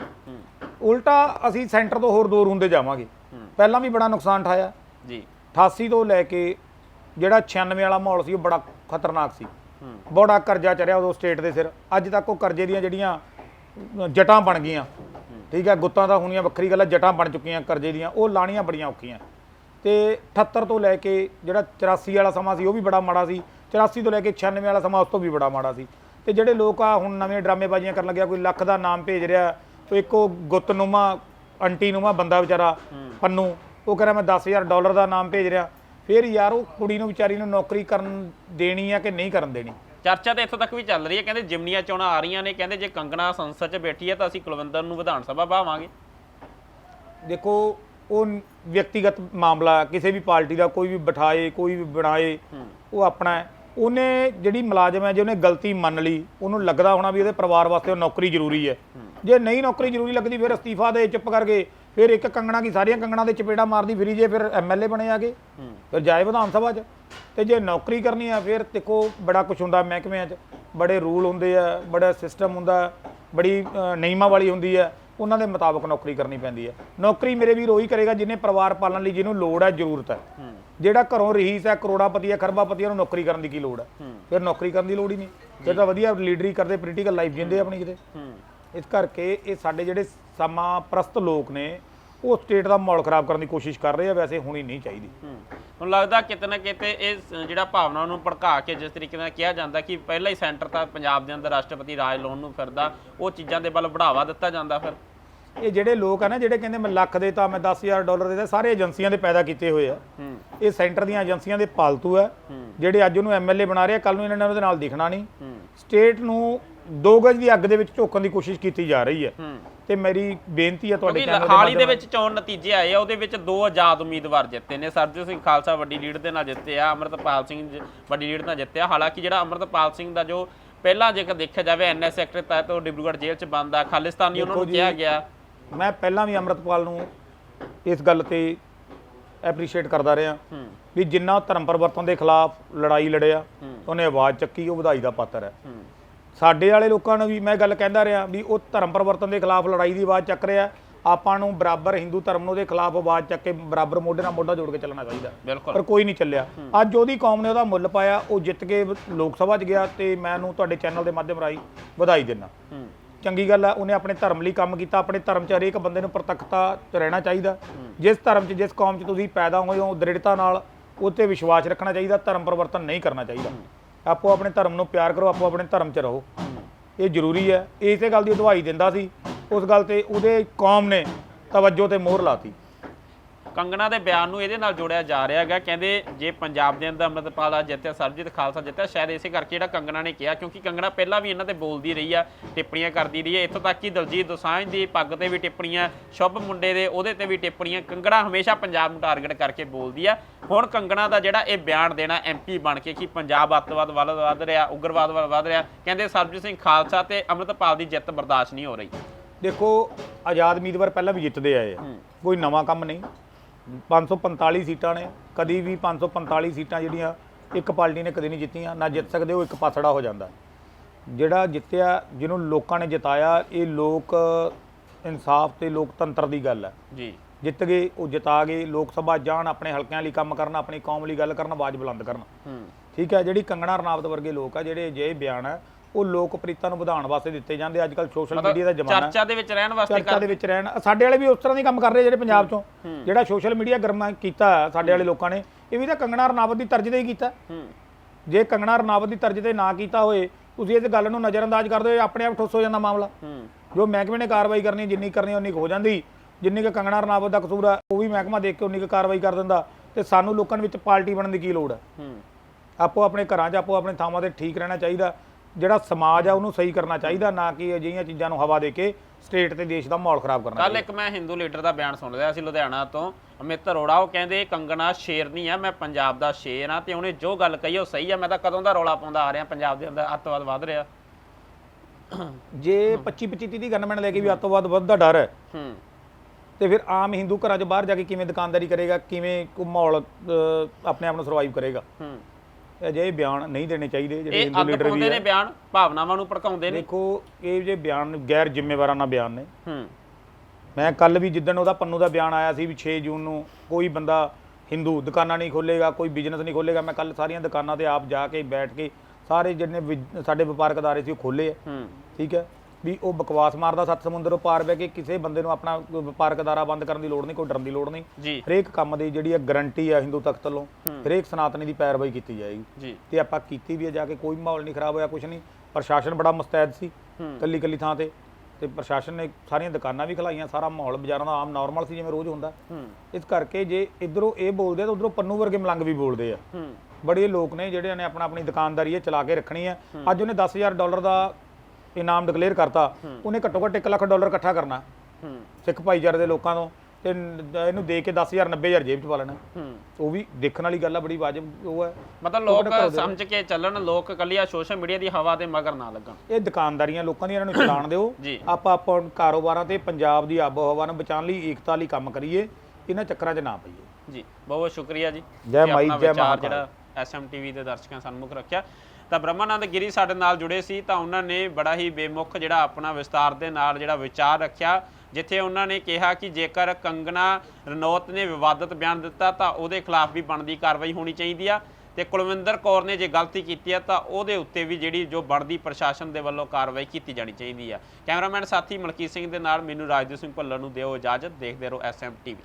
ਉਲਟਾ ਅਸੀਂ ਸੈਂਟਰ ਤੋਂ ਹੋਰ ਦੂਰ ਹੁੰਦੇ ਜਾਵਾਂਗੇ। ਪਹਿਲਾਂ ਵੀ ਬੜਾ ਨੁਕਸਾਨ ਠਾਇਆ। ਜੀ। 88 ਤੋਂ ਲੈ ਕੇ ਜਿਹੜਾ 96 ਵਾਲਾ ਮਾਹੌਲ ਸੀ ਉਹ ਬੜਾ ਖਤਰਨਾਕ ਸੀ। ਬੜਾ ਕਰਜ਼ਾ ਚੜਿਆ ਉਦੋਂ ਸਟੇਟ ਦੇ ਸਿਰ। ਅੱਜ ਤੱਕ ਉਹ ਕਰਜ਼ੇ ਦੀਆਂ ਜਿਹੜੀਆਂ ਅ, ਜਟਾਂ ਬਣ ਗਈਆਂ ਠੀਕ ਹੈ ਗੁੱਤਾਂ ਤਾਂ ਹੋਣੀਆਂ ਵੱਖਰੀ ਗੱਲ ਹੈ ਜਟਾਂ ਬਣ ਚੁੱਕੀਆਂ ਕਰਜ਼ੇ ਦੀਆਂ ਉਹ ਲਾਣੀਆਂ ਬੜੀਆਂ ਔਖੀਆਂ। ਤੇ 78 ਤੋਂ ਲੈ ਕੇ ਜਿਹੜਾ 84 ਵਾਲਾ ਸਮਾਂ ਸੀ ਉਹ ਵੀ ਬੜਾ ਮਾੜਾ ਸੀ। 84 ਤੋਂ ਲੈ ਕੇ 96 ਵਾਲਾ ਸਮਾਂ ਉਸ ਤੋਂ ਵੀ ਬੜਾ ਮਾੜਾ ਸੀ। ਤੇ ਜਿਹੜੇ ਲੋਕ ਆ ਹੁਣ ਨਵੇਂ ਡਰਾਮੇਬਾਜ਼ੀਆਂ ਕਰਨ ਲੱਗਿਆ ਕੋਈ ਲੱਖ ਦਾ ਨਾਮ ਭੇਜ ਰਿਹਾ ਉਹ ਇੱਕੋ ਗੁੱਤਨੁਮਾ ਅੰਟੀ ਨੂਮਾ ਬੰਦਾ ਵਿਚਾਰਾ ਪੰਨੂ ਉਹ ਕਹਿੰਦਾ ਮੈਂ 10000 ਡਾਲਰ ਦਾ ਨਾਮ ਭੇਜ ਰਿਹਾ। ਫਿਰ ਯਾਰ ਉਹ ਕੁੜੀ ਨੂੰ ਵਿਚਾਰੀ ਨੂੰ ਨੌਕਰੀ ਕਰਨ ਦੇਣੀ ਆ ਕਿ ਨਹੀਂ ਕਰਨ ਦੇਣੀ? ਚਰਚਾ ਤਾਂ ਇੱਥੋਂ ਤੱਕ ਵੀ ਚੱਲ ਰਹੀ ਹੈ। ਕਹਿੰਦੇ ਜਿਮਨੀਆਂ ਚੋਣਾਂ ਆ ਰਹੀਆਂ ਨੇ। ਕਹਿੰਦੇ ਜੇ ਕੰਗਣਾ ਸੰਸਦ 'ਚ ਬੈਠੀ ਹੈ ਤਾਂ ਅਸੀਂ ਕੁਲਵਿੰਦਰ ਨੂੰ ਵਿਧਾਨ ਸਭਾ ਬਾਵਾਂਗੇ ਦੇਖੋ ਉਹ ਵਿਅਕਤੀਗਤ ਮਾਮਲਾ ਕਿਸੇ ਵੀ ਪਾਰਟੀ ਦਾ ਕੋਈ ਵੀ ਬਿਠਾਏ ਕੋਈ ਵੀ ਬਣਾਏ ਉਹ ਆਪਣਾ ਹੈ। ਉਹਨੇ ਜਿਹੜੀ ਮੁਲਾਜ਼ਮ ਹੈ ਜੇ ਉਹਨੇ ਗਲਤੀ ਮੰਨ ਲਈ ਉਹਨੂੰ ਲੱਗਦਾ ਹੋਣਾ ਵੀ ਉਹਦੇ ਪਰਿਵਾਰ ਵਾਸਤੇ ਉਹ ਨੌਕਰੀ ਜ਼ਰੂਰੀ ਹੈ। ਜੇ ਨਹੀਂ ਨੌਕਰੀ ਜ਼ਰੂਰੀ ਲੱਗਦੀ ਫਿਰ ਅਸਤੀਫਾ ਦੇ ਚੁੱਪ ਕਰਕੇ ਫਿਰ ਇੱਕ ਕੰਗਣਾ ਕੀ ਸਾਰੀਆਂ ਕੰਗਣਾ ਦੇ ਚਪੇੜਾ ਮਾਰਦੀ ਫਿਰੀ ਜੇ ਫਿਰ ਐਮਐਲਏ ਬਣੇ ਆਗੇ। ਫਿਰ ਜਾਏ ਵਿਧਾਨ ਸਭਾ 'ਚ। ਤੇ ਜੇ ਨੌਕਰੀ ਕਰਨੀ ਆ ਫਿਰ ਦੇਖੋ ਬੜਾ ਕੁਝ ਹੁੰਦਾ ਮਹਿਕਮਿਆਂ 'ਚ। ਬੜੇ ਰੂਲ ਹੁੰਦੇ ਆ ਬੜਾ ਸਿਸਟਮ ਹੁੰਦਾ ਬੜੀ ਨਿਯਮਾਂ ਵਾਲੀ ਹੁੰਦੀ ਹੈ ਉਹਨਾਂ ਦੇ ਮੁਤਾਬਕ ਨੌਕਰੀ ਕਰਨੀ ਪੈਂਦੀ ਹੈ ਨੌਕਰੀ ਮੇਰੇ ਵੀਰ ਉਹੀ ਕਰੇਗਾ ਜਿਹਨੇ ਪਰਿਵਾਰ ਪਾਲਣ ਲਈ ਜਿਹਨੂੰ ਲੋੜ ਹੈ ਜ਼ਰੂਰਤ ਹੈ। ਜਿਹੜਾ ਘਰੋਂ ਰਹੀਸ ਹੈ ਕਰੋੜਾਪਤੀ ਹੈ ਖਰਬਾਪਤੀ ਨੂੰ ਨੌਕਰੀ ਕਰਨ ਦੀ ਕੀ ਲੋੜ ਹੈ। ਫਿਰ ਨੌਕਰੀ ਕਰਨ ਦੀ ਲੋੜ ਹੀ ਨਹੀਂ। ਫਿਰ ਤਾਂ ਵਧੀਆ ਲੀਡਰੀ ਕਰਦੇ ਪੋਲੀਟੀਕਲ ਲਾਈਫ ਜਿੰਦੇ ਆਪਣੀ ਕਿਤੇ। ਇਸ ਕਰਕੇ ਇਹ ਸਾਡੇ ਜਿਹੜੇ ਸਮਾਂ ਪ੍ਰਸਤ ਲੋਕ ਨੇ ਉਹ ਸਟੇਟ ਦਾ ਮਾਹੌਲ ਖਰਾਬ ਕਰਨ ਦੀ ਕੋਸ਼ਿਸ਼ ਕਰ ਰਹੇ ਆ ਵੈਸੇ ਹੋਣੀ ਨਹੀਂ ਚਾਹੀਦੀ। ਹੁਣ ਲੱਗਦਾ ਕਿਤੇ ਨਾ ਕਿਤੇ ਇਹ ਜਿਹੜਾ ਭਾਵਨਾ ਨੂੰ ਭੜਕਾ ਕੇ ਜਿਸ ਤਰੀਕੇ ਨਾਲ ਕਿਹਾ ਜਾਂਦਾ ਕਿ ਪਹਿਲਾਂ ਹੀ ਸੈਂਟਰ ਤਾਂ ਪੰਜਾਬ ਦੇ ਅੰਦਰ ਰਾਸ਼ਟਰਪਤੀ ਰਾਜ ਲਾਉਣ ਨੂੰ ਫਿਰਦਾ ਉਹ ਚੀਜ਼ਾਂ ਦੇ ਵੱਲ ਵਧਾਵਾ ਦਿੱਤਾ ਜਾਂਦਾ ਫਿਰ। ਇਹ ਜਿਹੜੇ ਲੋਕ ਆ ਨਾ ਜਿਹੜੇ ਕਹਿੰਦੇ ਮੈਂ ਲੱਖ ਦੇ ਤਾਂ ਮੈਂ 10000 ਡਾਲਰ ਦੇ ਤਾਂ ਸਾਰੇ ਏਜੰਸੀਆਂ ਦੇ ਪੈਦਾ ਕੀਤੇ ਹੋਏ ਆ। ਇਹ ਸੈਂਟਰ ਦੀਆਂ ਏਜੰਸੀਆਂ ਦੇ ਪਾਲਤੂ ਆ। ਹੂੰ। ਜਿਹੜੇ ਅੱਜ ਉਹਨੂੰ ਐਮਐਲਏ ਬਣਾ ਰਹੇ ਆ ਕੱਲ ਨੂੰ ਇਹਨਾਂ ਨੇ ਉਹਦੇ ਨਾਲ ਦਿਖਣਾ ਨਹੀਂ। ਸਟੇਟ ਨੂੰ ਦੋ ਗਜ ਦੀ ਅੱਗ ਦੇ ਵਿੱਚ ਝੋਕਣ ਦੀ ਕੋਸ਼ਿਸ਼ ਕੀਤੀ ਜਾ ਰਹੀ ਹੂੰ। ਤੇ ਮੇਰੀ ਬੇਨਤੀ ਹੈ ਤੁਹਾਡੇ ਕਿਉਂਕਿ ਹਾਲ ਹੀ ਦੇ ਵਿੱਚ ਚੋਣ ਨਤੀਜੇ ਆਏ ਆ ਉਹਦੇ ਵਿੱਚ ਦੋ ਆਜ਼ਾਦ ਉਮੀਦਵਾਰ ਜਿੱਤੇ ਨੇ ਸਰਜੀਤ ਸਿੰਘ ਖਾਲਸਾ ਵੱਡੀ ਲੀਡ ਦੇ ਨਾਲ ਜਿੱਤੇ ਆ ਅਮਰਤਪਾਲ ਸਿੰਘ ਵੱਡੀ ਲੀਡ ਨਾਲ ਜਿੱਤਿਆ ਹਾਲਾਂਕਿ ਜਿਹੜਾ ਅਮਰਤਪਾਲ ਸਿੰਘ ਦਾ ਜੋ ਪਹਿਲਾਂ ਜੇਕਰ ਦੇਖਿਆ ਜਾਵੇ ਐਨਐਸ ਐਕਟ ਤਹਿਤ ਉਹ ਡਿਬਰੂਗੜ੍ਹ ਜੇਲ੍ਹ 'ਚ ਬੰਦ ਆ ਖਾਲਿਸਤਾਨੀ ਉਹਨਾਂ ਨੂੰ ਕਿਹਾ ਗਿਆ। ਮੈਂ ਪਹਿਲਾਂ ਵੀ ਅੰਮ੍ਰਿਤਪਾਲ ਨੂੰ ਇਸ ਗੱਲ ਤੇ ਐਪਰੀਸ਼ੀਏਟ ਕਰਦਾ ਰਿਹਾ ਵੀ ਜਿੰਨਾ ਧਰਮ ਪਰਿਵਰਤਨ ਦੇ ਖਿਲਾਫ ਲੜਾਈ ਲੜਿਆ। ਉਹਨੇ ਆਵਾਜ਼ ਚੱਕੀ ਉਹ ਵਧਾਈ ਦਾ ਪਾਤਰ ਹੂੰ। ਸਾਡੇ ਵਾਲੇ ਲੋਕਾਂ ਨੂੰ ਵੀ ਮੈਂ ਗੱਲ ਕਹਿੰਦਾ ਰਿਹਾ ਵੀ ਉਹ ਧਰਮ ਪਰਿਵਰਤਨ ਦੇ ਖਿਲਾਫ ਲੜਾਈ ਦੀ ਆਵਾਜ਼ ਚੱਕ ਰਿਹਾ। ਆਪਾਂ ਨੂੰ ਬਰਾਬਰ ਹਿੰਦੂ ਧਰਮ ਨੂੰ ਉਹਦੇ ਖਿਲਾਫ ਆਵਾਜ਼ ਚੱਕ ਕੇ ਬਰਾਬਰ ਮੋਢੇ ਨਾਲ ਮੋਢਾ ਜੋੜ ਕੇ ਚੱਲਣਾ ਚਾਹੀਦਾ। ਪਰ ਕੋਈ ਨਹੀਂ ਚੱਲਿਆ। ਅੱਜ ਉਹਦੀ ਕੌਮ ਨੇ ਉਹਦਾ ਮੁੱਲ ਪਾਇਆ ਉਹ ਜਿੱਤ ਕੇ ਲੋਕ ਸਭਾ 'ਚ ਗਿਆ ਤੇ ਮੈਂ ਉਹਨੂੰ ਤੁਹਾਡੇ ਚੈਨਲ ਦੇ ਮਾਧਿਅਮ ਰਾਹੀਂ ਵਧਾਈ ਦਿੰਦਾ। ਚੰਗੀ ਗੱਲ ਆ ਉਹਨੇ ਆਪਣੇ ਧਰਮ ਲਈ ਕੰਮ ਕੀਤਾ ਆਪਣੇ ਧਰਮ 'ਚ ਹਰੇਕ ਬੰਦੇ ਨੂੰ ਪ੍ਰਤੱਖਤਾ 'ਚ ਰਹਿਣਾ ਚਾਹੀਦਾ। ਜਿਸ ਧਰਮ 'ਚ ਜਿਸ ਕੌਮ 'ਚ ਤੁਸੀਂ ਪੈਦਾ ਹੋਏ ਹੋ ਦ੍ਰਿੜਤਾ ਨਾਲ ਉਹ 'ਤੇ ਵਿਸ਼ਵਾਸ ਰੱਖਣਾ ਚਾਹੀਦਾ ਧਰਮ ਪਰਿਵਰਤਨ ਨਹੀਂ ਕਰਨਾ ਚਾਹੀਦਾ। ਆਪੋ ਆਪਣੇ ਧਰਮ ਨੂੰ ਪਿਆਰ ਕਰੋ, ਆਪੋ ਆਪਣੇ ਧਰਮ 'ਚ ਰਹੋ। ਇਹ ਜ਼ਰੂਰੀ ਹੈ। ਇਸੇ ਗੱਲ ਦੀ ਉਹ ਦਵਾਈ ਦਿੰਦਾ ਸੀ। ਉਸ ਗੱਲ ਤੇ ਉਹਦੇ ਕੌਮ ਨੇ ਤਵੱਜੋ ਤੇ ਮੋਹਰ ਲਾਤੀ। ਕੰਗਣਾ ਦੇ ਬਿਆਨ ਨੂੰ ਇਹਦੇ ਨਾਲ ਜੋੜਿਆ ਜਾ ਰਿਹਾ ਹੈਗਾ। ਕਹਿੰਦੇ ਜੇ ਪੰਜਾਬ ਦੇ ਅੰਦਰ ਅੰਮ੍ਰਿਤਪਾਲ ਆ ਜਿੱਤਿਆ ਸਰਬਜੀਤ ਖਾਲਸਾ ਜਿੱਤਿਆ ਸ਼ਾਇਦ ਇਸੇ ਕਰਕੇ ਜਿਹੜਾ ਕੰਗਣਾ ਨੇ ਕਿਹਾ ਕਿਉਂਕਿ ਕੰਗਣਾ ਪਹਿਲਾਂ ਵੀ ਇਹਨਾਂ ਤੇ ਬੋਲਦੀ ਰਹੀ ਆ ਟਿੱਪਣੀਆਂ ਕਰਦੀ ਰਹੀ ਹੈ ਇੱਥੋਂ ਤੱਕ ਕਿ ਦਲਜੀਤ ਦੋਸਾਂਝ ਦੀ ਪੱਗ ਤੇ ਵੀ ਟਿੱਪਣੀਆਂ ਸ਼ੁਭ ਮੁੰਡੇ ਦੇ ਉਹਦੇ ਤੇ ਵੀ ਟਿੱਪਣੀਆਂ ਕੰਗਣਾ ਹਮੇਸ਼ਾ ਪੰਜਾਬ ਨੂੰ ਟਾਰਗੇਟ ਕਰਕੇ ਬੋਲਦੀ ਆ। ਹੁਣ ਕੰਗਣਾ ਦਾ ਜਿਹੜਾ ਇਹ ਬਿਆਨ ਦੇਣਾ ਐਮਪੀ ਬਣ ਕੇ ਕਿ ਪੰਜਾਬ ਅੱਤਵਾਦ ਵੱਲ ਵੱਧ ਰਿਹਾ ਉਗਰਵਾਦ ਵੱਲ ਵੱਧ ਰਿਹਾ ਕਹਿੰਦੇ ਸਰਬਜੀਤ ਸਿੰਘ ਖਾਲਸਾ ਤੇ ਅੰਮ੍ਰਿਤਪਾਲ ਦੀ ਜਿੱਤ ਬਰਦਾਸ਼ਤ ਨਹੀਂ ਹੋ ਰਹੀ। ਦੇਖੋ ਆਜ਼ਾਦ ਉਮੀਦਵਾਰ ਪਹਿਲਾਂ ਵੀ ਜਿੱਤਦੇ ਆਏ ਆ। ਕੋਈ ਨਵਾਂ ਕੰਮ ਨਹੀਂ। 545 ਸੀਟਾਂ ਨੇ ਕਦੀ ਵੀ 545 ਸੀਟਾਂ ਜਿਹੜੀਆਂ ਇੱਕ ਪਾਰਟੀ ਨੇ ਕਦੇ ਨਹੀਂ ਜਿੱਤੀਆਂ ਨਾ ਜਿੱਤ ਸਕਦੇ ਉਹ ਇੱਕ ਪਾਸੜਾ ਹੋ ਜਾਂਦਾ। ਜਿਹੜਾ ਜਿੱਤਿਆ ਜਿਹਨੂੰ ਲੋਕਾਂ ਨੇ ਜਿਤਾਇਆ ਇਹ ਲੋਕ ਇਨਸਾਫ ਤੇ ਲੋਕਤੰਤਰ ਦੀ ਗੱਲ ਹੈ। ਜੀ। ਜਿੱਤ ਗਏ ਉਹ ਜਿਤਾ ਗਏ ਲੋਕ ਸਭਾ ਜਾਣ ਆਪਣੇ ਹਲਕਿਆਂ ਲਈ ਕੰਮ ਕਰਨ ਆਪਣੀ ਕੌਮ ਲਈ ਗੱਲ ਕਰਨ ਆਵਾਜ਼ ਬੁਲੰਦ ਕਰਨ। ਠੀਕ ਹੈ ਜਿਹੜੀ ਕੰਗਣਾ ਰਣਾਵਤ ਵਰਗੇ ਲੋਕ ਆ ਜਿਹੜੇ ਜੇ ਬਿਆਨ ਹੈ ਉਹ ਲੋਕਪ੍ਰਿਯਤਾ ਨੂੰ ਵਧਾਉਣ ਵਾਸਤੇ ਦਿੱਤੇ ਜਾਂਦੇ ਅੱਜ ਕੱਲ ਸੋਸ਼ਲ ਮੀਡੀਆ ਦਾ ਜ਼ਮਾਨਾ ਹੈ ਚਰਚਾ ਦੇ ਵਿੱਚ ਰਹਿਣ ਵਾਸਤੇ ਚਰਚਾ ਦੇ ਵਿੱਚ ਰਹਿਣ ਸਾਡੇ ਵਾਲੇ ਵੀ ਉਸ ਤਰ੍ਹਾਂ ਦੀ ਕੰਮ ਕਰ ਰਹੇ ਜਿਹੜੇ ਪੰਜਾਬ ਚੋਂ। ਜਿਹੜਾ ਸੋਸ਼ਲ ਮੀਡੀਆ ਗਰਮਾ ਕੀਤਾ ਸਾਡੇ ਵਾਲੇ ਲੋਕਾਂ ਨੇ ਇਹ ਵੀ ਤਾਂ ਕੰਗਣਾ ਰਣਾਵਤ ਦੀ ਤਰਜ ਤੇ ਹੀ ਕੀਤਾ। ਹੂੰ। ਜੇ ਕੰਗਣਾ ਰਣਾਵਤ ਦੀ ਤਰਜ ਤੇ ਨਾ ਕੀਤਾ ਹੋਏ ਤੁਸੀਂ ਇਸ ਗੱਲ ਨੂੰ ਨਜ਼ਰਅੰਦਾਜ਼ ਕਰਦੇ ਹੋ ਆਪਣੇ ਆਪ ਠੁੱਸ ਹੋ ਜਾਂਦਾ ਮਾਮਲਾ। ਹੂੰ। ਜੋ ਮਹਿਕਮੇ ਨੇ ਕਾਰਵਾਈ ਕਰਨੀ ਜਿੰਨੀ ਕਰਨੀ ਉਨੀ ਕੁ ਹੋ ਜਾਂਦੀ। ਜਿੰਨੀ ਕੁ ਕੰਗਣਾ ਰਣਾਵਤ ਦਾ ਕਸੂਰ ਆ ਉਹ ਵੀ ਮਹਿਕਮਾ ਦੇਖ ਕੇ ਉਨੀ ਕੁ ਕਾਰਵਾਈ ਕਰ ਦਿੰਦਾ। ਤੇ ਸਾਨੂੰ ਲੋਕਾਂ ਵਿੱਚ ਪਾਰਟੀ ਬਣਨ ਦੀ ਕੀ ਲੋੜ ਹੈ ਹੂੰ। ਆਪੋ ਆਪਣੇ ਘਰਾਂ 'ਚ ਆਪੋ ਆਪਣੇ ਥਾਵਾਂ ਤੇ ਠੀਕ ਰਹਿਣਾ ਚਾਹੀਦਾ। ਜਿਹੜਾ ਸਮਾਜ ਆ ਉਹਨੂੰ ਸਹੀ ਕਰਨਾ ਚਾਹੀਦਾ ਨਾ ਕਿ ਅਜਿਹੀਆਂ ਚੀਜ਼ਾਂ ਨੂੰ ਹਵਾ ਦੇ ਕੇ ਸਟੇਟ ਤੇ ਦੇਸ਼ ਦਾ ਮਾਹੌਲ ਖਰਾਬ ਕਰਨਾ ਕੱਲ ਇੱਕ ਮੈਂ ਹਿੰਦੂ ਲੀਡਰ ਦਾ ਬਿਆਨ ਸੁਣ ਰਿਹਾ ਸੀ ਲੁਧਿਆਣਾ ਤੋਂ ਅਮਿਤ ਅਰੋੜਾ। ਉਹ ਕਹਿੰਦੇ ਕੰਗਣਾ ਸ਼ੇਰ ਨਹੀਂ ਆ ਮੈਂ ਪੰਜਾਬ ਦਾ ਸ਼ੇਰ ਆ ਤੇ ਉਹਨੇ ਜੋ ਗੱਲ ਕਹੀ ਉਹ ਸਹੀ ਆ। ਮੈਂ ਤਾਂ ਕਦੋਂ ਦਾ ਰੌਲਾ ਪਾਉਂਦਾ ਆ ਰਿਹਾ ਪੰਜਾਬ ਦੇ ਅੰਦਰ ਅੱਤਵਾਦ ਵੱਧ ਰਿਹਾ। ਜੇ 25 25 30 ਗਨਮੈਨ ਲੈ ਕੇ ਵੀ ਅੱਤਵਾਦ ਵੱਧਦਾ ਡਰ ਹੈ ਹੂੰ। ਤੇ ਫਿਰ ਆਮ ਹਿੰਦੂ ਘਰਾਂ 'ਚ ਬਾਹਰ ਜਾ ਕੇ ਕਿਵੇਂ ਦੁਕਾਨਦਾਰੀ ਕਰੇਗਾ ਕਿਵੇਂ ਮਾਹੌਲ ਆਪਣੇ ਆਪ ਨੂੰ ਸਰਵਾਈਵ ਕਰੇਗਾ? ਹੂੰ। ਅਜਿਹੇ ਬਿਆਨ ਨਹੀਂ ਦੇਣੇ ਚਾਹੀਦੇ ਜਿਹੜੇ ਇਹ ਹਿੰਦੂ ਅੱਗ ਲੀਡਰ ਵੀ ਪਾਉਂਦੇ ਨੇ ਹੈ ਬਿਆਨ ਭਾਵਨਾਵਾਂ ਨੂੰ ਭੜਕਾਉਂਦੇ ਨੇ। ਦੇਖੋ ਇਹ ਜੇ ਬਿਆਨ ਗੈਰ ਜ਼ਿੰਮੇਵਾਰਾਨਾ ਬਿਆਨ ਨੇ। ਹੂੰ। ਮੈਂ ਕੱਲ ਵੀ ਜਿੱਦਣ ਉਹਦਾ ਪੰਨੂ ਦਾ ਬਿਆਨ ਆਇਆ ਸੀ ਵੀ 6 ਜੂਨ ਨੂੰ ਕੋਈ ਬੰਦਾ ਹਿੰਦੂ ਦੁਕਾਨਾਂ ਨਹੀਂ ਖੋਲੇਗਾ ਕੋਈ ਬਿਜ਼ਨਸ ਨਹੀਂ ਖੋਲੇਗਾ ਮੈਂ ਕੱਲ ਸਾਰੀਆਂ ਦੁਕਾਨਾਂ ਤੇ ਆਪ ਜਾ ਕੇ ਬੈਠ ਕੇ ਸਾਰੇ ਜਿੰਨੇ ਵੀ ਸਾਡੇ ਵਪਾਰਕ ਅਦਾਰੇ ਸੀ ਉਹ ਖੋਲੇ ਆ। ਹੂੰ। ਠੀਕ ਹੈ? ਵੀ ਉਹ ਬਕਵਾਸ ਮਾਰਦਾ ਸੱਤ ਸਮੁੰਦਰੋਂ ਪਾਰ ਬਹਿ ਕੇ ਕਿਸੇ ਬੰਦੇ ਨੂੰ ਆਪਣਾ ਕੋਈ ਵਪਾਰਕ ਅਦਾਰਾ ਬੰਦ ਕਰਨ ਦੀ ਲੋੜ ਨਹੀਂ ਕੋਈ ਡਰਨ ਦੀ ਲੋੜ ਨਹੀਂ। ਹਰੇਕ ਕੰਮ ਦੀ ਜਿਹੜੀ ਹੈ ਗਰੰਟੀ ਹੈ ਹਿੰਦੂ ਤਖਤ ਵੱਲੋਂ ਹਰੇਕ ਸਨਾਤਨੀ ਦੀ ਪੈਰਵਾਈ ਕੀਤੀ ਜਾਏਗੀ। ਤੇ ਆਪਾਂ ਕੀਤੀ ਵੀ ਹੈ ਜਾ ਕੇ ਕੋਈ ਮਾਹੌਲ ਨਹੀਂ ਖਰਾਬ ਹੋਇਆ ਕੁਝ ਨਹੀਂ। ਪ੍ਰਸ਼ਾਸਨ ਬੜਾ ਮੁਸਤੈਦ ਸੀ। ਕੱਲੀ ਕੱਲੀ ਥਾਂ ਤੇ। ਤੇ ਪ੍ਰਸ਼ਾਸਨ ਨੇ ਸਾਰੀਆਂ ਦੁਕਾਨਾਂ ਵੀ ਖਲਾਈਆਂ ਸਾਰਾ ਮਾਹੌਲ ਬਾਜ਼ਾਰਾਂ ਦਾ ਆਮ ਨਾਰਮਲ ਸੀ ਜਿਵੇਂ ਰੋਜ਼ ਹੁੰਦਾ। ਇਸ ਕਰਕੇ ਜੇ ਇਧਰੋਂ ਇਹ ਬੋਲਦੇ ਆ ਤਾਂ ਉਧਰੋਂ ਪੰਨੂ ਵਰਗੇ ਮਲੰਗ ਵੀ ਬੋਲਦੇ ਆ। ਬੜੇ ਲੋਕ ਨੇ ਜਿਹੜਿਆਂ ਨੇ ਆਪਣਾ ਆਪਣੀ ਦੁਕਾਨਦਾਰੀ ਇਹ ਚਲਾ ਕੇ ਰੱਖਣੀ ਹੈ। ਅੱਜ ਉਹਨੇ 10000 ਡਾਲਰ ਦਾ ਇਨਾਮ ਡਿਕਲੇਅਰ ਕਰਤਾ ਉਹਨੇ ਘੱਟੋ ਘੱਟ 1 ਲੱਖ ਡਾਲਰ ਇਕੱਠਾ ਕਰਨਾ। ਸਿੱਖ ਭਾਈਚਾਰੇ ਦੇ ਲੋਕਾਂ ਤੋਂ ਤੇ ਇਹਨੂੰ ਦੇ ਕੇ 10000 90000 ਜੇਬ 'ਚ ਪਾ ਲੈਣਾ। ਉਹ ਵੀ ਦੇਖਣ ਵਾਲੀ ਗੱਲ ਆ ਬੜੀ ਵਾਜਬ ਉਹ ਹੈ ਮਤਲਬ ਲੋਕ ਸਮਝ ਕੇ ਚੱਲਣ ਲੋਕ ਕੱਲੀ ਆ ਸੋਸ਼ਲ ਮੀਡੀਆ ਦੀ ਹਵਾ ਦੇ ਮਗਰ ਨਾ ਲੱਗਣ। ਇਹ ਦੁਕਾਨਦਾਰੀਆਂ ਲੋਕਾਂ ਦੀਆਂ ਇਹਨਾਂ ਨੂੰ ਚਲਾਉਣ ਦਿਓ। ਆਪਾਂ ਆਪਾਂ ਕਾਰੋਬਾਰਾਂ ਤੇ ਪੰਜਾਬ ਦੀ ਆਬੋ ਹਵਾ ਨੂੰ ਬਚਾਉਣ ਲਈ ਏਕਤਾ ਲਈ ਕੰਮ ਕਰੀਏ ਇਹਨਾਂ ਚੱਕਰਾਂ 'ਚ ਨਾ ਪਈਏ। ਜੀ ਬਹੁਤ ਬਹੁਤ ਸ਼ੁਕਰੀਆ ਜੀ। ਜੈ ਮਾਈ, ਜੈ ਮਹਾਕਾਲ। ਜਿਹੜਾ ਐਸਐਮਟੀਵੀ ਦੇ ਦਰਸ਼ਕਾਂ ਸਨਮੁਖ ਰੱਖਿਆ। ਤਾਂ ਬ੍ਰਹਮਾਨੰਦ ਗਿਰੀ ਸਾਡੇ ਨਾਲ ਜੁੜੇ ਸੀ ਤਾਂ ਉਹਨਾਂ ਨੇ ਬੜਾ ਹੀ ਬੇਮੁਖ ਜਿਹੜਾ ਆਪਣਾ ਵਿਸਤਾਰ ਦੇ ਨਾਲ ਜਿਹੜਾ ਵਿਚਾਰ ਰੱਖਿਆ, ਜਿੱਥੇ ਉਹਨਾਂ ਨੇ ਕਿਹਾ ਕਿ ਜੇਕਰ ਕੰਗਨਾ ਰਣੌਤ ਨੇ ਵਿਵਾਦਤ ਬਿਆਨ ਦਿੱਤਾ ਤਾਂ ਉਹਦੇ ਖਿਲਾਫ ਵੀ ਬਣਦੀ ਕਾਰਵਾਈ ਹੋਣੀ ਚਾਹੀਦੀ ਆ। ਤੇ ਕੁਲਵਿੰਦਰ ਕੌਰ ਨੇ ਜੇ ਗਲਤੀ ਕੀਤੀ ਹੈ ਤਾਂ ਉਹਦੇ ਉੱਤੇ ਵੀ ਜਿਹੜੀ ਜੋ ਬਣਦੀ ਪ੍ਰਸ਼ਾਸਨ ਦੇ ਵੱਲੋਂ ਕਾਰਵਾਈ ਕੀਤੀ ਜਾਣੀ ਚਾਹੀਦੀ ਆ। ਕੈਮਰਾਮੈਨ ਸਾਥੀ ਮਲਕੀਤ ਸਿੰਘ ਦੇ ਨਾਲ ਮੈਨੂੰ ਰਾਜਦੀਪ ਸਿੰਘ ਭੱਲਰ ਨੂੰ ਦਿਓ ਇਜਾਜ਼ਤ, ਦੇਖਦੇ ਰਹੋ ਐਸਐਮ ਟੀਵੀ